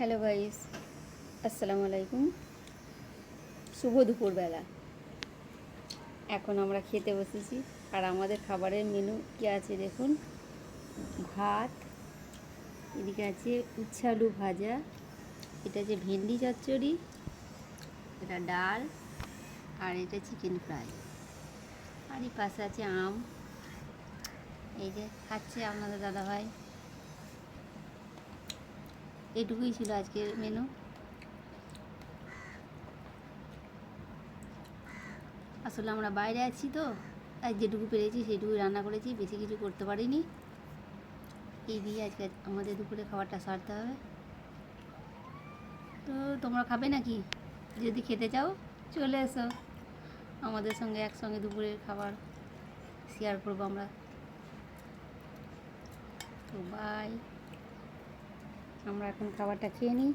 Hello guys আসসালামু আলাইকুম শুভ দুপুরবেলা। এখন আমরা খেতে বসেছি। আর আমাদের খাবারের মেনু কি আছে দেখুন? ভাত, এদিকে আছে উচ্ছে আলু ভাজা, এটা আছে ভেন্ডি চচ্চড়ি, এটা ডাল, আর এটা চিকেন ফ্রাই আর এই পাশে আছে আম। এই যে খাচ্ছে আপনাদের দাদাভাই। এটুকুই ছিল আজকের মেনু আসলে আমরা বাইরে আছি তো, তাই যেটুকু পেরেছি সেটুকু রান্না করেছি, বেশি কিছু করতে পারিনি। এই দিয়ে আজকে আমাদের দুপুরে খাবারটা সারতে হবে। তো তোমরা খাবে নাকি? যদি খেতে চাও, চলে এসো। আমাদের সঙ্গে একসঙ্গে দুপুরের খাবার শেয়ার করব আমরা। তো বাই আমরা এখন খাবারটা খেয়ে নিই।